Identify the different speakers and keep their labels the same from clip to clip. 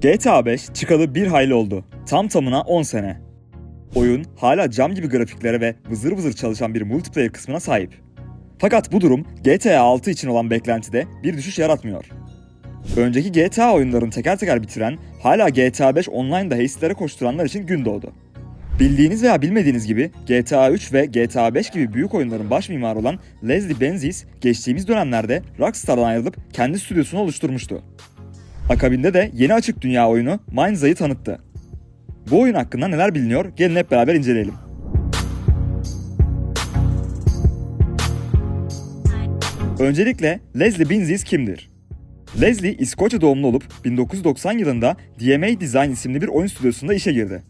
Speaker 1: GTA 5 çıkalı bir hayli oldu. Tam tamına 10 sene. Oyun hala cam gibi grafiklere ve vızır vızır çalışan bir multiplayer kısmına sahip. Fakat bu durum GTA 6 için olan beklentide bir düşüş yaratmıyor. Önceki GTA oyunlarını teker teker bitiren, hala GTA 5 online'da heislere koşturanlar için gün doğdu. Bildiğiniz veya bilmediğiniz gibi GTA 3 ve GTA 5 gibi büyük oyunların baş mimarı olan Leslie Benzies geçtiğimiz dönemlerde Rockstar'dan ayrılıp kendi stüdyosunu oluşturmuştu. Akabinde de yeni açık dünya oyunu Mindsa'yı tanıttı. Bu oyun hakkında neler biliniyor gelin hep beraber inceleyelim. Öncelikle Leslie Benzies kimdir? Leslie İskoçya doğumlu olup 1990 yılında DMA Design isimli bir oyun stüdyosunda işe girdi.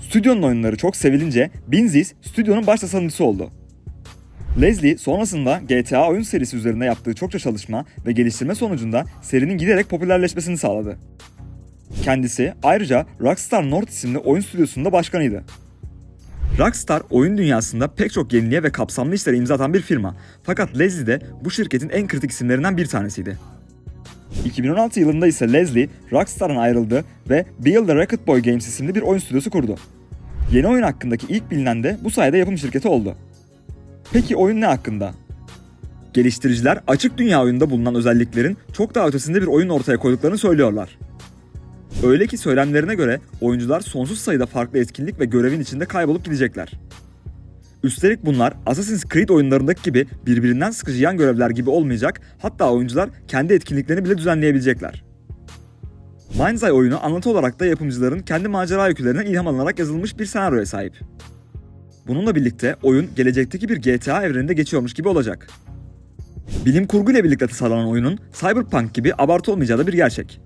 Speaker 1: Stüdyonun oyunları çok sevilince Binzies stüdyonun baş tasarımcısı oldu. Leslie sonrasında GTA oyun serisi üzerinde yaptığı çokça çalışma ve geliştirme sonucunda serinin giderek popülerleşmesini sağladı. Kendisi ayrıca Rockstar North isimli oyun stüdyosunda başkanıydı. Rockstar oyun dünyasında pek çok yeniliğe ve kapsamlı işlere imza atan bir firma. Fakat Leslie de bu şirketin en kritik isimlerinden bir tanesiydi. 2016 yılında ise Leslie Rockstar'dan ayrıldı ve Build the Rocket Boy Games isimli bir oyun stüdyosu kurdu. Yeni oyun hakkındaki ilk bilinen de bu sayede yapım şirketi oldu. Peki oyun ne hakkında? Geliştiriciler açık dünya oyunda bulunan özelliklerin çok daha ötesinde bir oyun ortaya koyduklarını söylüyorlar. Öyle ki söylemlerine göre oyuncular sonsuz sayıda farklı etkinlik ve görevin içinde kaybolup gidecekler. Üstelik bunlar Assassin's Creed oyunlarındaki gibi birbirinden sıkıcı yan görevler gibi olmayacak, hatta oyuncular kendi etkinliklerini bile düzenleyebilecekler. Mind's oyunu anlatı olarak da yapımcıların kendi macera öykülerinden ilham alınarak yazılmış bir senaryoya sahip. Bununla birlikte oyun gelecekteki bir GTA evreninde geçiyormuş gibi olacak. Bilim kurgu ile birlikte tasarlanan oyunun Cyberpunk gibi abartı olmayacağı da bir gerçek.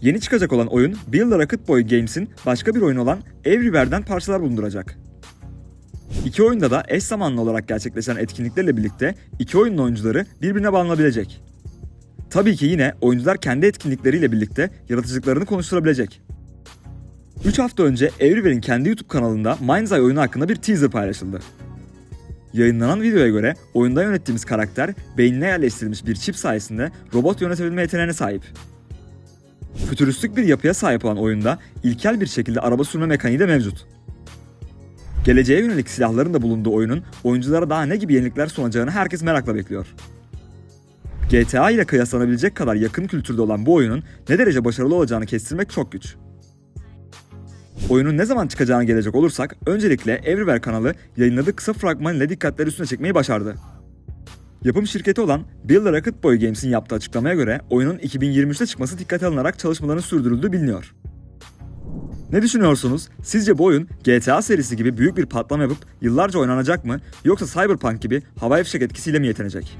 Speaker 1: Yeni çıkacak olan oyun Build Rocket Boy Games'in başka bir oyunu olan Everywhere'den parçalar bulunduracak. İki oyunda da eş zamanlı olarak gerçekleşen etkinliklerle birlikte iki oyunun oyuncuları birbirine bağlanabilecek. Tabii ki yine oyuncular kendi etkinlikleriyle birlikte yaratıcılıklarını konuşturabilecek. 3 hafta önce Everywhere'in kendi YouTube kanalında Mind's Eye oyunu hakkında bir teaser paylaşıldı. Yayınlanan videoya göre oyunda yönettiğimiz karakter beynine yerleştirilmiş bir çip sayesinde robot yönetebilme yeteneğine sahip. Fütüristik bir yapıya sahip olan oyunda ilkel bir şekilde araba sürme mekaniği de mevcut. Geleceğe yönelik silahların da bulunduğu oyunun oyunculara daha ne gibi yenilikler sunacağını herkes merakla bekliyor. GTA ile kıyaslanabilecek kadar yakın kültürde olan bu oyunun ne derece başarılı olacağını kestirmek çok güç. Oyunun ne zaman çıkacağına gelecek olursak öncelikle Everywhere kanalı yayınladığı kısa fragman ile dikkatleri üstüne çekmeyi başardı. Yapım şirketi olan the Rocket Boy Games'in yaptığı açıklamaya göre oyunun 2023'te çıkması dikkate alınarak çalışmaların sürdürüldüğü biliniyor. Ne düşünüyorsunuz? Sizce bu oyun GTA serisi gibi büyük bir patlama yapıp yıllarca oynanacak mı yoksa Cyberpunk gibi havai fişek etkisiyle mi yetinecek?